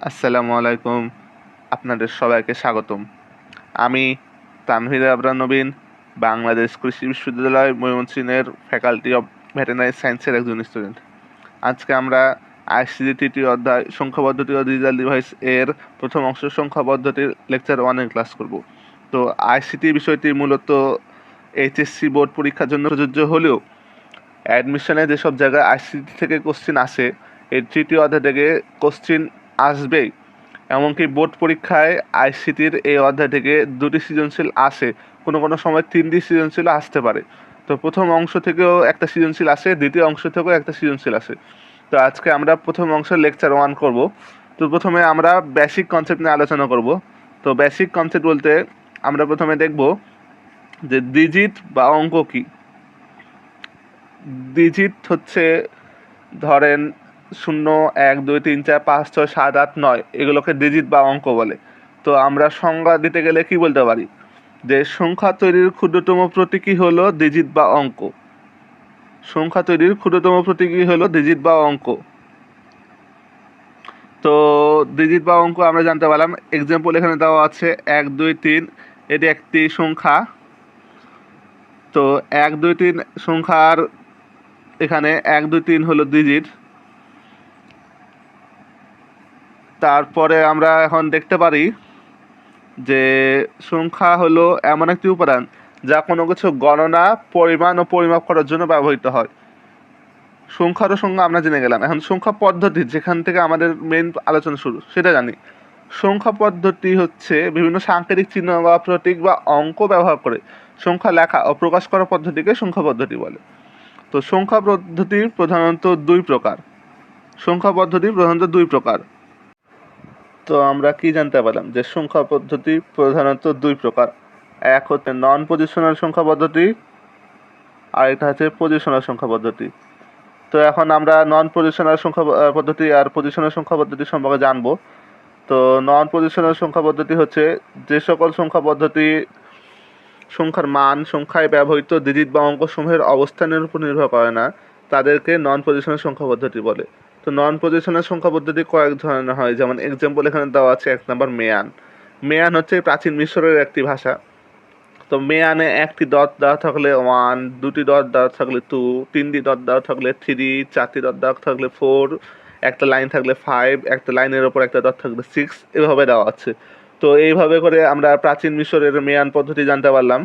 আসসালামু আলাইকুম। আপনাদের সবাইকে স্বাগতম। আমি তানভীর আবরার নবীন, বাংলাদেশ কৃষি বিশ্ববিদ্যালয় ময়মনসিংহের ফ্যাকাল্টি অফ ভেটেনারি সায়েন্সের একজন স্টুডেন্ট আজকে আমরা আইসিডি তৃতীয় অধ্যায় সংখ্যা পদ্ধতি ও ডিজিটাল ডিভাইস এর প্রথম অংশ সংখ্যা পদ্ধতির লেকচার ওয়ানের ক্লাস করব। তো আইসিটি বিষয়টি মূলত এইচএসসি বোর্ড পরীক্ষার জন্য প্রযোজ্য হলেও অ্যাডমিশনে যেসব জায়গায় আইসিটি থেকে কোশ্চিন আসে এই তৃতীয় অধ্যায় থেকে কোশ্চিন আসবেই। এমনকি বোর্ড পরীক্ষায় আইসিটির এই অধ্যায় থেকে দুটি সৃজনশীল আসে। কোনো কোনো সময় তিনটি সৃজনশীল আসতে পারে। তো প্রথম অংশ থেকেও একটা সৃজনশীল আসে, দ্বিতীয় অংশ থেকেও একটা সৃজনশীল আসে। তো আজকে আমরা প্রথম অংশের লেকচার ওয়ান করব। তো প্রথমে আমরা বেসিক কনসেপ্ট নিয়ে আলোচনা করব। তো বেসিক কনসেপ্ট বলতে আমরা প্রথমে দেখব যে ডিজিট বা অঙ্ক কী। ডিজিট হচ্ছে ধরেন শূন্য, এক, দুই, তিন, চার, পাঁচ, ছয়, সাত, আট, নয়, এগুলোকে ডিজিট বা অঙ্ক বলে। তো আমরা সংজ্ঞা দিতে গেলে কি বলতে পারি? যে সংখ্যা তৈরির ক্ষুদ্রতম প্রতীকী হলো ডিজিট বা অঙ্ক? সংখ্যা তৈরির ক্ষুদ্রতম প্রতীকী হলো ডিজিট বা অঙ্ক? তো ডিজিট বা অঙ্ক আমরা জানতে পারলাম। এক্সাম্পল এখানে দেওয়া আছে, এক, দুই, তিন, এটি একটি সংখ্যা। তো এক, দুই, তিন সংখ্যার এখানে এক, দুই, তিন হলো ডিজিট তারপরে আমরা এখন দেখতে পারি যে সংখ্যা হলো এমন একটি উপাদান যা কোনো কিছু গণনা, পরিমাণ ও পরিমাপ করার জন্য ব্যবহৃত হয়। সংখ্যারও সংখ্যা আমরা জেনে গেলাম। এখন সংখ্যা পদ্ধতি যেখান থেকে আমাদের মেন আলোচনা শুরু, সেটা জানি। সংখ্যা পদ্ধতি হচ্ছে বিভিন্ন সাংকেতিক চিহ্ন বা প্রতীক বা অঙ্ক ব্যবহার করে সংখ্যা লেখা ও প্রকাশ করার পদ্ধতিকে সংখ্যা পদ্ধতি বলে। তো সংখ্যা পদ্ধতি প্রধানত দুই প্রকার। সংখ্যা পদ্ধতি প্রধানত দুই প্রকার। তো আমরা কি জানতে পারলাম? যে সংখ্যা পদ্ধতি প্রধানত দুই প্রকার। এক হচ্ছে নন পজিশনাল সংখ্যা পদ্ধতি আর এটা হচ্ছে পজিশনাল সংখ্যা পদ্ধতি। তো এখন আমরা নন পজিশনাল সংখ্যা পদ্ধতি আর পজিশনাল সংখ্যা পদ্ধতি সম্পর্কে জানব। তো নন পজিশনাল সংখ্যা পদ্ধতি হচ্ছে যে সকল সংখ্যা পদ্ধতি, সংখ্যার মান, সংখ্যায় ব্যবহৃত ডিজিট বা অঙ্কসমূহের অবস্থানের উপর নির্ভর করে না, তাদেরকে নন পজিশনাল সংখ্যা পদ্ধতি বলে। তো নন পজিশনের সংখ্যা পদ্ধতি কয়েক ধরনের হয়। যেমন এক্সাম্পল এখানে দেওয়া আছে এক নম্বর মেয়ান। মেয়ান হচ্ছে প্রাচীন মিশরের একটি ভাষা। তো মেয়ানে একটি ডট দেওয়া থাকলে ওয়ান দুটি ডট দেওয়া থাকলে টু তিনটি ডট দেওয়া থাকলে থ্রি চারটি ডট দেওয়া থাকলে ফোর একটা লাইন থাকলে ফাইভ একটা লাইনের ওপর একটা ডট থাকলে সিক্স এভাবে দেওয়া আছে। তো এইভাবে করে আমরা প্রাচীন মিশরের মেয়ান পদ্ধতি জানতে পারলাম।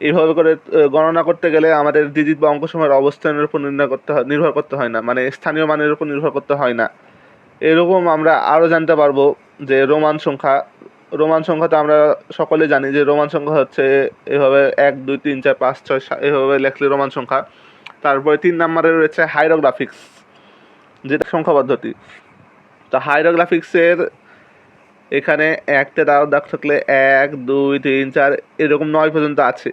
এইভাবে করে গণনা করতে গেলে আমাদের ডিজিট বা অঙ্ক সময়ের অবস্থানের উপর নির্ণয় করতে হয়, নির্ভর করতে হয় না। মানে স্থানীয় মানের উপর নির্ভর করতে হয় না। এরকম আমরা আরও জানতে পারব যে রোমান সংখ্যা রোমান সংখ্যা তো আমরা সকলে জানি যে রোমান সংখ্যা হচ্ছে এভাবে এক, দুই, তিন, চার, পাঁচ, ছয় এভাবে লেখলে রোমান সংখ্যা। তারপরে তিন নম্বরে রয়েছে হাইরোগ্রাফিক্স যেটা সংখ্যা পদ্ধতি তো হাইরোগ্রাফিক্সের এখানে একটা দাগ থাকলে এক, দুই, তিন, চার, এরকম নয় পর্যন্ত আছে।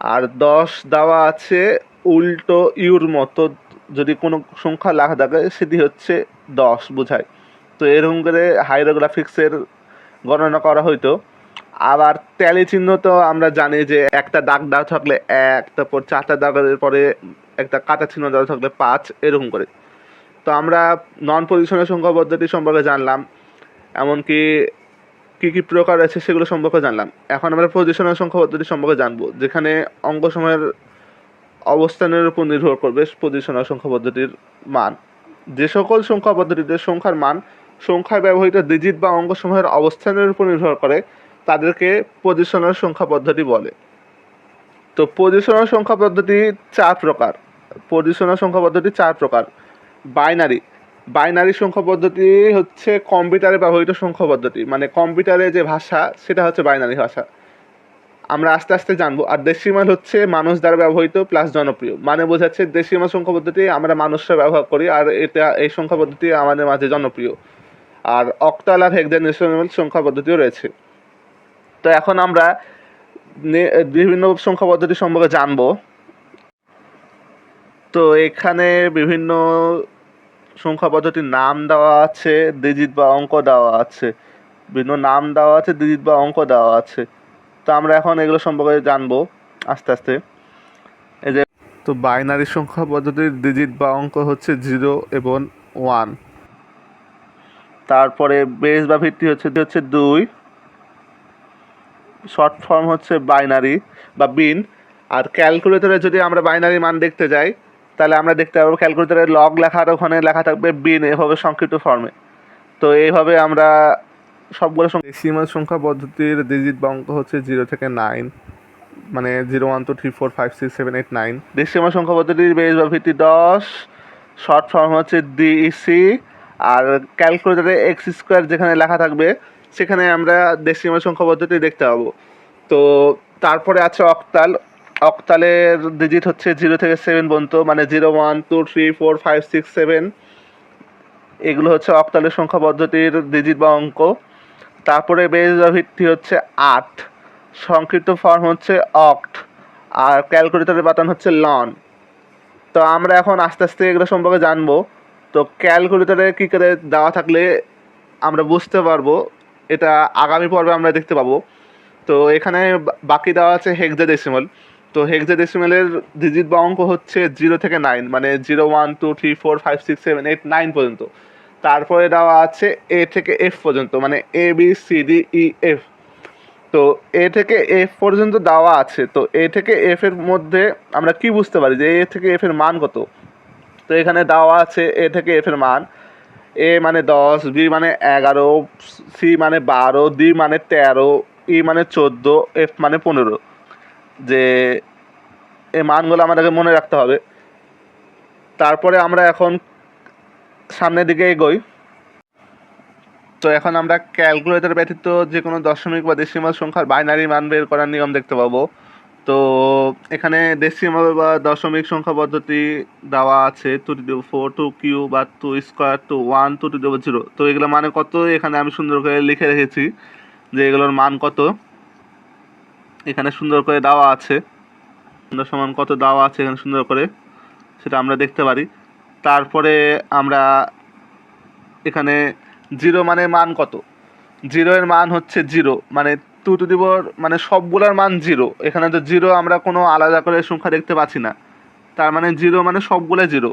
আর দশ দেওয়া আছে উল্টো ইউর মতো, যদি কোনো সংখ্যা লেখা থাকে, সেটি হচ্ছে দশ বোঝায়। তো এরকম করে হাইরোগ্রাফিক্সের গণনা করা হইতো। আবার ট্যালি চিহ্ন তো আমরা জানি যে একটা দাগ দেওয়া থাকলে এক, তারপর চারটা দাগের পরে একটা কাটা চিহ্ন দেওয়া থাকলে পাঁচ, এরকম করে। তো আমরা নন পজিশনের সংখ্যা পদ্ধতি সম্পর্কে জানলাম। এমনকি কী কী প্রকার আছে সেগুলো সম্পর্কে জানলাম। এখন আমরা পজিশনাল সংখ্যা পদ্ধতি সম্পর্কে জানব, যেখানে অঙ্ক সময়ের অবস্থানের উপর নির্ভর করবে পজিশনাল সংখ্যা পদ্ধতির মান। যে সকল সংখ্যা পদ্ধতিতে সংখ্যার মান, সংখ্যায় ব্যবহৃত ডিজিট বা অঙ্ক সময়ের অবস্থানের উপর নির্ভর করে, তাদেরকে পজিশনাল সংখ্যা পদ্ধতি বলে। তো পজিশনাল সংখ্যা পদ্ধতি চার প্রকার। পজিশনাল সংখ্যা পদ্ধতি চার প্রকার। বাইনারি বাইনারি সংখ্যা পদ্ধতি হচ্ছে কম্পিউটারে ব্যবহৃত সংখ্যা পদ্ধতি। মানে কম্পিউটারে যে ভাষা, সেটা হচ্ছে বাইনারি ভাষা। আমরা আস্তে আস্তে জানব। আর ডেসিমাল হচ্ছে মানুষ দ্বারা ব্যবহৃত প্লাস জনপ্রিয়। মানে বোঝাচ্ছে ডেসিমাল সংখ্যা পদ্ধতি আমরা মানুষরা ব্যবহার করি, আর এটা, এই সংখ্যা পদ্ধতি আমাদের মাঝে জনপ্রিয়। আর অক্টাল আর হেক্সাডেসিমাল সংখ্যা পদ্ধতিও রয়েছে। তো এখন আমরা বিভিন্ন সংখ্যা পদ্ধতি সম্পর্কে জানব। তো এখানে বিভিন্ন সংখ্যা পদ্ধতির নাম দেওয়া আছে ডিজিট বা অঙ্ক দেওয়া আছে। বিভিন্ন নাম দেওয়া আছে ডিজিট বা অঙ্ক দেওয়া আছে। তো আমরা এখন এগুলো সম্পর্কে জানব আস্তে আস্তে। এই যে, তো বাইনারি সংখ্যা পদ্ধতির ডিজিট বা অঙ্ক হচ্ছে জিরো এবং ওয়ান তারপরে বেস বা ভিত্তি হচ্ছে হচ্ছে দুই। শর্ট ফর্ম হচ্ছে বাইনারি বা বিন আর ক্যালকুলেটরে যদি আমরা বাইনারি মান দেখতে যাই তাহলে আমরা দেখতে পাবো ক্যালকুলেটরে লগ লেখার ওখানে লেখা থাকবে বিন এভাবে সংক্ষিপ্ত ফর্মে তো এইভাবে আমরা সবগুলো ডেসিমাল সংখ্যা পদ্ধতির ডিজিট অঙ্ক হচ্ছে জিরো থেকে নাইন মানে zero one two three four five six seven eight nine decimal সংখ্যা পদ্ধতির বেস বা ভিত্তি দশ শর্ট ফর্ম হচ্ছে ডিইসি আর ক্যালকুলেটারে এক্স স্কোয়ার যেখানে লেখা থাকবে সেখানে আমরা ডেসিমাল সংখ্যা পদ্ধতি দেখতে পাবো। তো তারপরে আছে অক্টাল অক্টালের ডিজিট হচ্ছে জিরো থেকে সেভেন পর্যন্ত মানে zero one two three four five six seven এগুলো হচ্ছে অক্টালের সংখ্যা পদ্ধতির ডিজিট বা অঙ্ক। তারপরে বেস বা ভিত্তি হচ্ছে আট। সংক্ষিপ্ত ফর্ম হচ্ছে অক্ট আর ক্যালকুলেটরের বাটন হচ্ছে লন তো আমরা এখন আস্তে আস্তে এগুলো সম্পর্কে জানব। তো ক্যালকুলেটরে কী করে দেওয়া থাকলে আমরা বুঝতে পারব, এটা আগামী পর্বে আমরা দেখতে পাবো। তো এখানে বাকি দেওয়া আছে হেক্সাডেসিমাল তো হেক্সাডেসিমালের ডিজিট বা অঙ্ক হচ্ছে জিরো থেকে নাইন মানে zero one two three four five six seven eight nine পর্যন্ত। তারপরে দেওয়া আছে এ থেকে এফ পর্যন্ত মানে A B C D E F তো এ থেকে এফ পর্যন্ত দেওয়া আছে, তো এ থেকে এফ এর মধ্যে আমরা কি বুঝতে পারি যে এ থেকে এফ এর মান কত? তো এখানে দেওয়া আছে এ থেকে এফ এর মান। এ মানে দশ বি মানে এগারো সি মানে বারো ডি মানে তেরো ই মানে চোদ্দ এফ মানে পনেরো। যে এই মানগুলো আমাদেরকে মনে রাখতে হবে। তারপরে আমরা এখন সামনের দিকে এগোই। তো এখন আমরা ক্যালকুলেটর ব্যতীত যে কোনো দশমিক বা ডেসিমাল সংখ্যার বাইনারি মান বের করার নিয়ম দেখতে পাবো। তো এখানে ডেসিমাল বা দশমিক সংখ্যা পদ্ধতি দেওয়া আছে two two four two cube বা two square two one two two zero তো এগুলো মানে কত? এখানে আমি সুন্দর করে লিখে রেখেছি যে এগুলোর মান কত? এখানে সুন্দর করে দেওয়া আছে। সুন্দর সমান কত দেওয়া আছে এখানে সুন্দর করে, সেটা আমরা দেখতে পারি। তারপরে আমরা এখানে জিরো মানে মান কত? জিরো এর মান হচ্ছে জিরো মানে টু টু দিবর মানে সবগুলোর মান জিরো। এখানে তো জিরো আমরা কোনো আলাদা করে সংখ্যা দেখতে পাচ্ছি না। তার মানে জিরো মানে সবগুলো জিরো।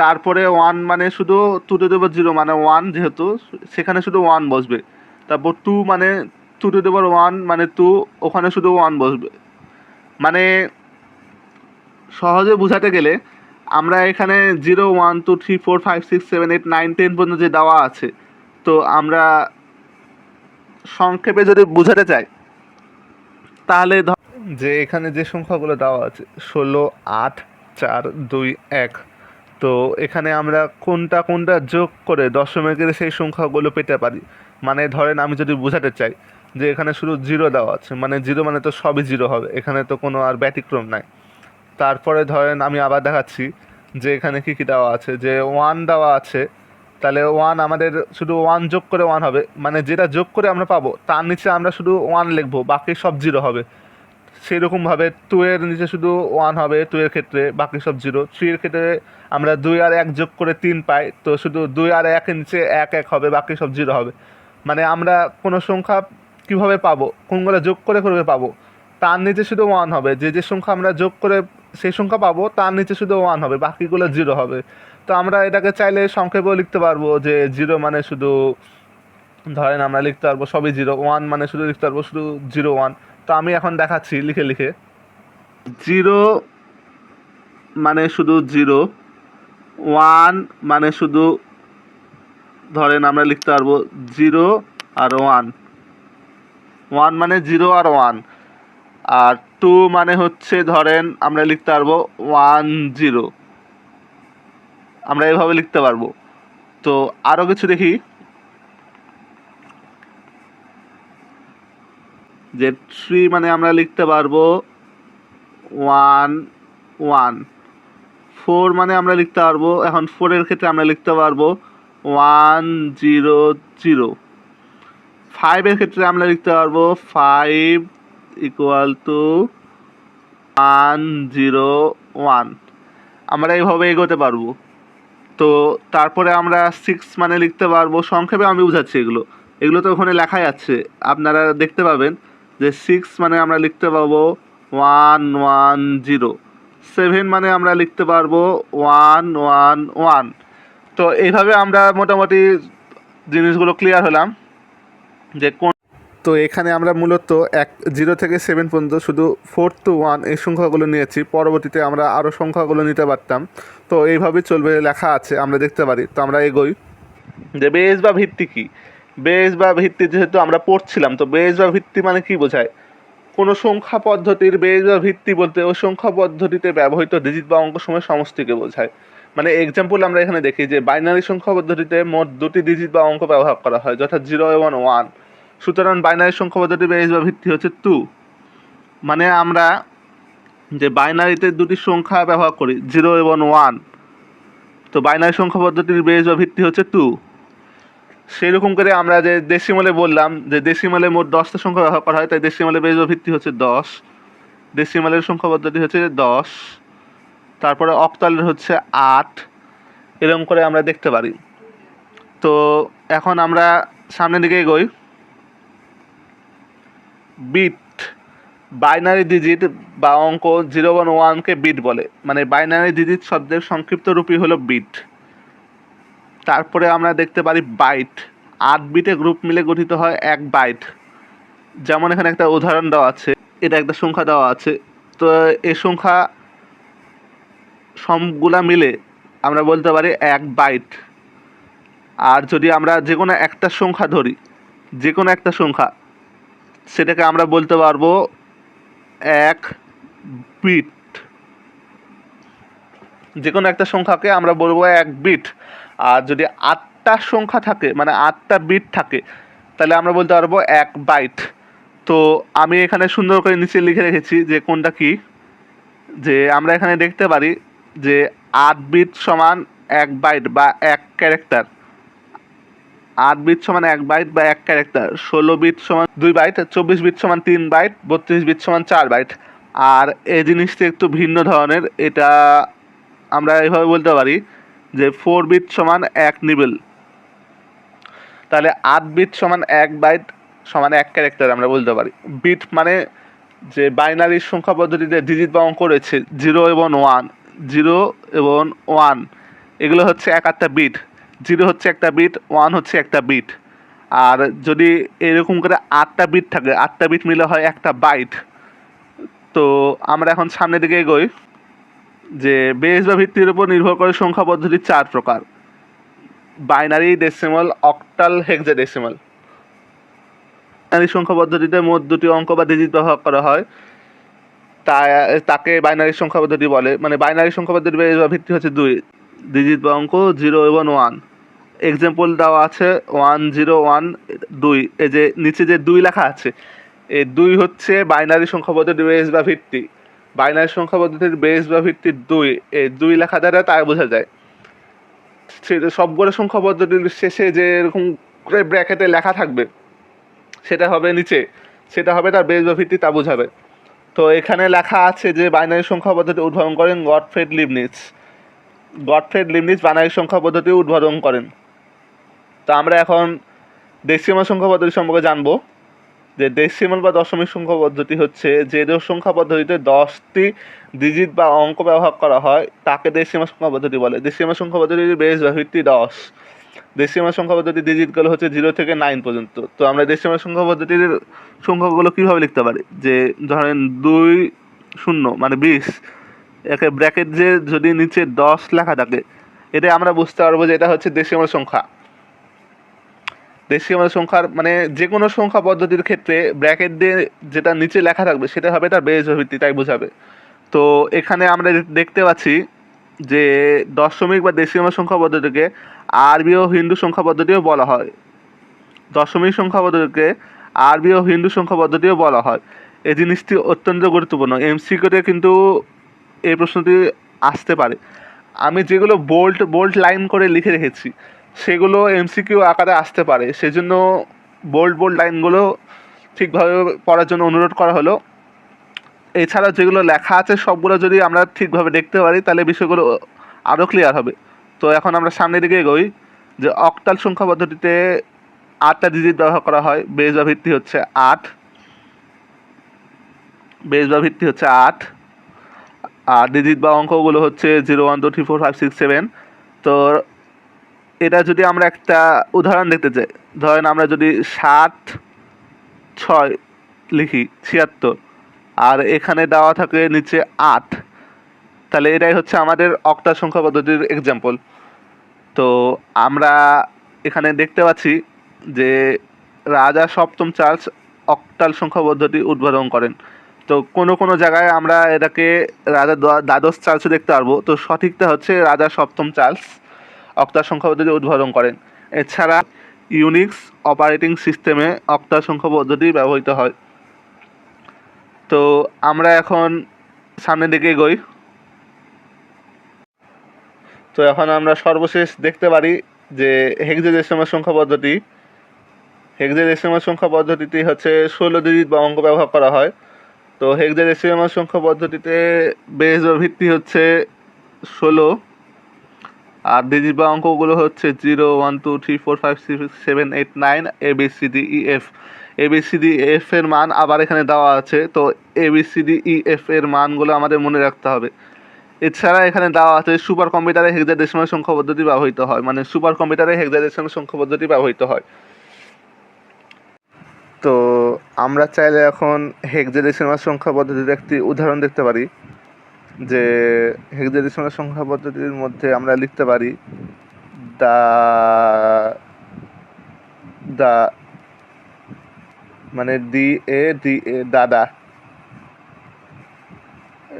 তারপরে ওয়ান মানে শুধু টু টু দেবর জিরো মানে ওয়ান যেহেতু, সেখানে শুধু ওয়ান বসবে। তারপর টু মানে টু টু দেবর ওয়ান মানে টু ওখানে শুধু ওয়ান বসবে। মানে সহজে বোঝাতে গেলে আমরা এখানে zero one two three four five six seven eight nine ten পর্যন্ত যে দেওয়া আছে, তো আমরা সংক্ষেপে যদি বোঝাতে চাই, তাহলে যে এখানে যে সংখ্যাগুলো দেওয়া আছে, ষোলো, আট, চার, দুই, এক, তো এখানে আমরা কোনটা কোনটা যোগ করে দশমিকের সেই সংখ্যাগুলো পেতে পারি। মানে ধরেন আমি যদি বোঝাতে চাই যে এখানে শুধু জিরো দেওয়া আছে মানে জিরো মানে তো সবই জিরো হবে, এখানে তো কোনো আর ব্যতিক্রম নাই। তারপরে ধরেন আমি আবার দেখাচ্ছি যে এখানে কী কী দেওয়া আছে, যে ওয়ান দেওয়া আছে, তাহলে ওয়ান আমাদের শুধু ওয়ান যোগ করে ওয়ান হবে মানে যেটা যোগ করে আমরা পাবো, তার নিচে আমরা শুধু ওয়ান লিখব, বাকি সব জিরো হবে। সেই রকমভাবে টু এর নিচে শুধু ওয়ান হবে টু এর ক্ষেত্রে বাকি সব জিরো থ্রি এর ক্ষেত্রে আমরা দুই আর এক যোগ করে তিন পাই, তো শুধু দুই আর একের নিচে এক এক হবে, বাকি সব জিরো হবে। মানে আমরা কোনো সংখ্যা কীভাবে পাবো? কোনগুলো যোগ করে করে পাবো? তার নিচে শুধু ওয়ান হবে। যে যে সংখ্যা আমরা যোগ করে সেই সংখ্যা পাবো, তার নিচে শুধু ওয়ান হবে। বাকিগুলো জিরো হবে। তো আমরা এটাকে চাইলে সংক্ষেপেও লিখতে পারব যে জিরো মানে শুধু, ধরেন আমরা লিখতে পারব সবই জিরো ওয়ান মানে শুধু লিখতে পারব শুধু জিরো ওয়ান তো আমি এখন দেখাচ্ছি লিখে লিখে। জিরো মানে শুধু জিরো ওয়ান মানে শুধু, ধরেন আমরা লিখতে পারব জিরো আর ওয়ান ওয়ান মানে জিরো আর ওয়ান আর টু মানে হচ্ছে ধরেন আমরা লিখতে পারব ওয়ান জিরো আমরা এভাবে লিখতে পারব। তো আরও কিছু দেখি। যে থ্রি মানে আমরা লিখতে পারব ওয়ান ওয়ান ফোর মানে আমরা লিখতে পারব, এখন ফোরের ক্ষেত্রে আমরা লিখতে পারব ওয়ান জিরো জিরো ফাইভের ক্ষেত্রে আমরা লিখতে পারব five equal to one zero one আমরা এইভাবে এগোতে পারব। তো তারপরে আমরা সিক্স মানে লিখতে পারব। সংক্ষেপে আমি বুঝাচ্ছি এগুলো। এগুলো তো ওখানে লেখাই আছে। আপনারা দেখতে পাবেন যে সিক্স মানে আমরা লিখতে পারব ওয়ান ওয়ান জিরো সেভেন মানে আমরা লিখতে পারব ওয়ান ওয়ান ওয়ান তো এইভাবে আমরা মোটামুটি জিনিসগুলো ক্লিয়ার হলাম। যে কোন তো এখানে আমরা মূলত এক জিরো থেকে সেভেন পর্যন্ত শুধু ফোর টু ওয়ান এই সংখ্যাগুলো নিয়েছি। পরবর্তীতে আমরা আরও সংখ্যাগুলো নিতে পারতাম। তো এইভাবেই চলবে লেখা আছে আমরা দেখতে পারি। তো আমরা এগোই। যে বেস বা ভিত্তি কি? বেস বা ভিত্তি যেহেতু আমরা পড়ছিলাম তো বেস বা ভিত্তি মানে কি বোঝায়? কোনো সংখ্যা পদ্ধতির বেস বা ভিত্তি বলতে ওই সংখ্যা পদ্ধতিতে ব্যবহৃত ডিজিট বা অঙ্ক সময় সমষ্টিকে বোঝায়। মানে এক্সাম্পল আমরা এখানে দেখি যে বাইনারি সংখ্যা পদ্ধতিতে মোট দুটি ডিজিট বা অঙ্ক ব্যবহার করা হয়, যথা জিরো এবং ওয়ান সুতরাং বাইনারি সংখ্যা পদ্ধতি বেস বা ভিত্তি হচ্ছে টু মানে আমরা যে বাইনারিতে দুটি সংখ্যা ব্যবহার করি জিরো এবং ওয়ান তো বাইনারি সংখ্যা পদ্ধতির বেস বা ভিত্তি হচ্ছে টু সেই রকম করে আমরা যে ডেসিমালে বললাম, যে ডেসিমালে মোট দশটা সংখ্যা ব্যবহার করা হয়, তাই ডেসিমালে বেস বা ভিত্তি হচ্ছে দশ. ডেসিমালের সংখ্যা পদ্ধতি হচ্ছে দশ। তারপরে অক্টালের হচ্ছে আট। এরকম করে আমরা দেখতে পারি। তো এখন আমরা সামনের দিকে এগোই। বিট, বাইনারি ডিজিট বা অঙ্ক জিরো ওয়ান ওয়ানকে বিট বলে। মানে বাইনারি ডিজিট শব্দের সংক্ষিপ্ত রূপই হলো বিট। তারপরে আমরা দেখতে পারি বাইট। আট বিটে গ্রুপ মিলে গঠিত হয় এক বাইট। যেমন এখানে একটা উদাহরণ দেওয়া আছে। এটা একটা সংখ্যা দেওয়া আছে। তো এই সংখ্যা সবগুলা মিলে আমরা বলতে পারি এক বাইট। আর যদি আমরা যে কোনো একটা সংখ্যা ধরি যে কোনো একটা সংখ্যা, সেটাকে আমরা বলতে পারব এক বিট। যে কোনো একটা সংখ্যাকে আমরা বলব এক বিট। আর যদি আটটা সংখ্যা থাকে মানে আটটা বিট থাকে, তাহলে আমরা বলতে পারব এক বাইট। তো আমি এখানে সুন্দর করে নিচে লিখে রেখেছি যে কোনটা কি, যে আমরা এখানে দেখতে পারি যে আট বিট সমান এক বাইট বা এক ক্যারেক্টার আট বিট সমান এক বাইট বা এক ক্যারেক্টার ষোলো বিট সমান দুই বাইট চব্বিশ বিট সমান তিন বাইট বত্রিশ বিট সমান চার বাইট আর এই জিনিসটি একটু ভিন্ন ধরনের, এটা আমরা এইভাবে বলতে পারি যে ফোর বিট সমান এক নিবেল। তাহলে আট বিট সমান এক বাইট সমান এক ক্যারেক্টার আমরা বলতে পারি। বিট মানে যে বাইনারি সংখ্যা পদ্ধতিতে ডিজিট বা অঙ্ক রয়েছে জিরো এবং ওয়ান জিরো এবং ওয়ান। এগুলো হচ্ছে এক একটা বিট। জিরো হচ্ছে একটা বিট, ওয়ান হচ্ছে একটা বিট। আর যদি এরকম করে আটটা বিট থাকে, আটটা বিট মিলে হয় একটা বাইট, তো আমরা এখন সামনের দিকে এগোই যে বেস বা ভিত্তির উপর নির্ভর করে সংখ্যা পদ্ধতি চার প্রকার। Binary, decimal, octal, hexadecimal. Binary সংখ্যা পদ্ধতিতে মোট দুটি অঙ্ক বা ডিজিট ব্যবহার করা হয়। তাকে বাইনারি সংখ্যা পদ্ধতি বলে। মানে বাইনারি সংখ্যা পদ্ধতি ভিত্তি হচ্ছে দুই। ডিজিট বা অঙ্ক জিরো এবং ওয়ান এক্সাম্পল দেওয়া আছে ওয়ান জিরো ওয়ান দুই। এই যে নিচে যে দুই লেখা আছে, এই দুই হচ্ছে বাইনারি সংখ্যা পদ্ধতির বেস বা ভিত্তি। বাইনারি সংখ্যা পদ্ধতির বেস বা ভিত্তি দুই। এই দুই লেখা দ্বারা তাই বোঝা যায়। সবগুলো সংখ্যা পদ্ধতির শেষে যে এরকম করে ব্র্যাকেটে লেখা থাকবে, সেটা হবে নিচে। সেটা হবে তার বেস বা ভিত্তি, তা বোঝাবে। তো এখানে লেখা আছে যে বাইনারি সংখ্যা পদ্ধতি উদ্ভাবন করেন Gottfried Leibniz. Gottfried Leibniz binary সংখ্যা পদ্ধতি উদ্ভাবন করেন। তো আমরা এখন ডেসিমাল সংখ্যা পদ্ধতি সম্পর্কে জানব। যে ডেসিমাল বা দশমিক সংখ্যা পদ্ধতি হচ্ছে যে সংখ্যা পদ্ধতিতে দশটি ডিজিট বা অঙ্ক ব্যবহার করা হয়, তাকে ডেসিমাল সংখ্যা পদ্ধতি বলে। ডেসিমাল সংখ্যা পদ্ধতির বেস বা ভিত্তি দশ। ডেসিমাল সংখ্যা পদ্ধতি ডিজিটগুলো হচ্ছে জিরো থেকে নাইন পর্যন্ত। তো আমরা ডেসিমাল সংখ্যা পদ্ধতির সংখ্যাগুলো কীভাবে লিখতে পারি? যে ধরেন দুই শূন্য মানে বিশ, একে ব্র্যাকেট যে যদি নিচে দশ লেখা থাকে, এটা আমরা বুঝতে পারব যে এটা হচ্ছে ডেসিমাল সংখ্যা। ডেসিমাল সংখ্যার মানে যে কোনো সংখ্যা পদ্ধতির ক্ষেত্রে ব্র্যাকেট দিয়ে যেটা নিচে লেখা থাকবে, সেটা হবে তার বেস বা ভিত্তি তাই বোঝাবে। তো এখানে আমরা দেখতে পাচ্ছি যে দশমিক বা ডেসিমাল সংখ্যা পদ্ধতিকে আরবি ও হিন্দু সংখ্যা পদ্ধতিও বলা হয়। দশমিক সংখ্যা পদ্ধতিকে আরবি ও হিন্দু সংখ্যা পদ্ধতিও বলা হয়। এই জিনিসটি অত্যন্ত গুরুত্বপূর্ণ। এমসিকিউতে কিন্তু এই প্রশ্নটি আসতে পারে। আমি যেগুলো বোল্ট বোল্ট লাইন করে লিখে রেখেছি, সেগুলো এমসিকিউ আকারে আসতে পারে। সেজন্য বোল্ড বোল্ড লাইনগুলো ঠিকভাবে পড়ার জন্য অনুরোধ করা হলো। এছাড়া যেগুলো লেখা আছে, সবগুলো যদি আমরা ঠিকভাবে দেখতে পারি, তাহলে বিষয়গুলো আরও ক্লিয়ার হবে। তো এখন আমরা সামনের দিকে এগোই যে অক্টাল সংখ্যা পদ্ধতিতে আটটা ডিজিট ব্যবহার করা হয়। বেস বা ভিত্তি হচ্ছে আট। বেস বা ভিত্তি হচ্ছে আট। আর ডিজিট বা অঙ্কগুলো হচ্ছে zero one two three four five six seven তো এটা যদি আমরা একটা উদাহরণ দেখতে চাই, ধরেন আমরা যদি সাত, ছয় লিখি, ছিয়াত্তর, আর এখানে দেওয়া থাকে নিচে আট। তাহলে এটাই হচ্ছে আমাদের অক্টাল সংখ্যা পদ্ধতির এক্সাম্পল তো আমরা এখানে দেখতে পাচ্ছি যে রাজা সপ্তম চার্লস অক্টাল সংখ্যা পদ্ধতি উদ্ভাবন করেন। তো কোনো কোনো জায়গায় আমরা এটাকে রাজা দ্বা- দ্বাদশ চার্লসও দেখতে পারব। তো সঠিকটা হচ্ছে রাজা সপ্তম চার্লস অক্টাল সংখ্যা পদ্ধতি উদ্ভাবন করেন। এছাড়া ইউনিক্স অপারেটিং সিস্টেমে অক্টাল সংখ্যা পদ্ধতি ব্যবহৃত হয়। তো আমরা এখন সামনের দিকে এগোই। তো এখন আমরা সর্বশেষ দেখতে পারি যে হেক্সাডেসিমাল সংখ্যা পদ্ধতি। হেক্সাডেসিমাল সংখ্যা পদ্ধতিটি হচ্ছে ষোলো ডিজিট বা অঙ্ক ব্যবহার করা হয়। তো হেক্সাডেসিমাল সংখ্যা পদ্ধতিতে বেস বা ভিত্তি হচ্ছে ষোলো। আর ডিজিট বা অঙ্কগুলো হচ্ছে zero, one, two, three, four, five, six, seven, eight, nine, A, B, C, D, E, F. A, B, C, D, F এর মান আবার এখানে দেওয়া আছে। তো A, B, C, D, E, F এর মানগুলো আমাদের মনে রাখতে হবে। এছাড়া এখানে দেওয়া আছে সুপার কম্পিউটারে হেক্সাডেসিমাল সংখ্যা পদ্ধতি ব্যবহৃত হয়। মানে সুপার কম্পিউটারে হেক্সাডেসিমাল সংখ্যা পদ্ধতি ব্যবহৃত হয়। তো আমরা চাইলে এখন হেক্সাডেসিমাল সংখ্যা পদ্ধতির একটি উদাহরণ দেখতে পারি, যে হেক্সাডেসিমাল সংখ্যা পদ্ধতির মধ্যে আমরা লিখতে পারি, দা দা মানে ডি এ ডি এ, দাদা।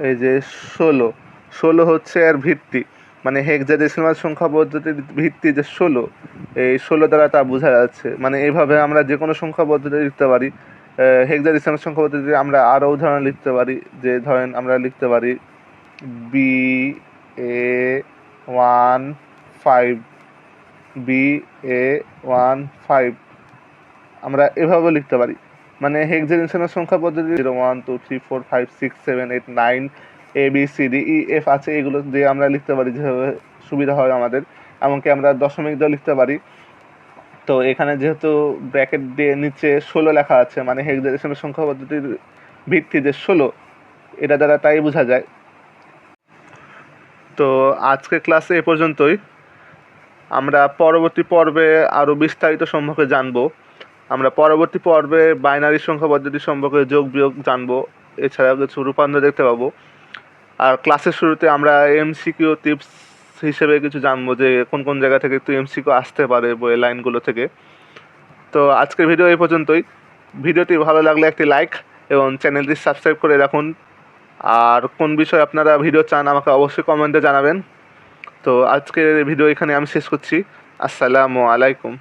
এই যে ষোলো। ষোলো হচ্ছে এর ভিত্তি। মানে হেক্সাডেসিমাল সংখ্যা পদ্ধতির ভিত্তি যে ষোলো, এই ষোলো দ্বারা তা বোঝা যাচ্ছে। মানে এইভাবে আমরা যে কোনো সংখ্যা পদ্ধতি লিখতে পারি। হেক্সাডেসিমাল সংখ্যা পদ্ধতি আমরা আরও উদাহরণ লিখতে পারি। যে ধরেন আমরা লিখতে পারি B A one five B A one five আমরা এভাবেও লিখতে পারি। মানে হেক্সাডেসিমাল সংখ্যা পদ্ধতি zero one two three four five six seven eight nine A B C D E F আছে, এগুলো দিয়ে আমরা লিখতে পারি যেভাবে সুবিধা হয় আমাদের। এমনকি আমরা দশমিক দিয়েও লিখতে পারি। তো এখানে যেহেতু ব্র্যাকেট দিয়ে নিচে ষোলো লেখা আছে মানে হেক্সাডেসিমাল সংখ্যা পদ্ধতির ভিত্তি যে ষোলো, এটা দ্বারা তাই বোঝা যায়। তো আজকে ক্লাসে এ পর্যন্তই। আমরা পরবর্তী পর্বে আরও বিস্তারিত সম্পর্কে জানব। আমরা পরবর্তী পর্বে বাইনারি সংখ্যা পদ্ধতি সম্পর্কে যোগ বিয়োগ জানব। এছাড়াও কিছু রূপান্তর দেখতে পাবো। আর ক্লাসের শুরুতে আমরা এমসিকিউ টিপস হিসেবে কিছু জানব যে কোন কোন জায়গা থেকে একটু এমসিকিউ আসতে পারে বই লাইনগুলো থেকে। তো আজকের ভিডিও এই পর্যন্তই। ভিডিওটি ভালো লাগলে একটি লাইক এবং চ্যানেলটি সাবস্ক্রাইব করে রাখুন। আর কোন বিষয়ে আপনারা ভিডিও চান আমাকে অবশ্যই কমেন্টে জানাবেন। তো আজকের ভিডিও এখানে আমি শেষ করছি। আসসালামু আলাইকুম।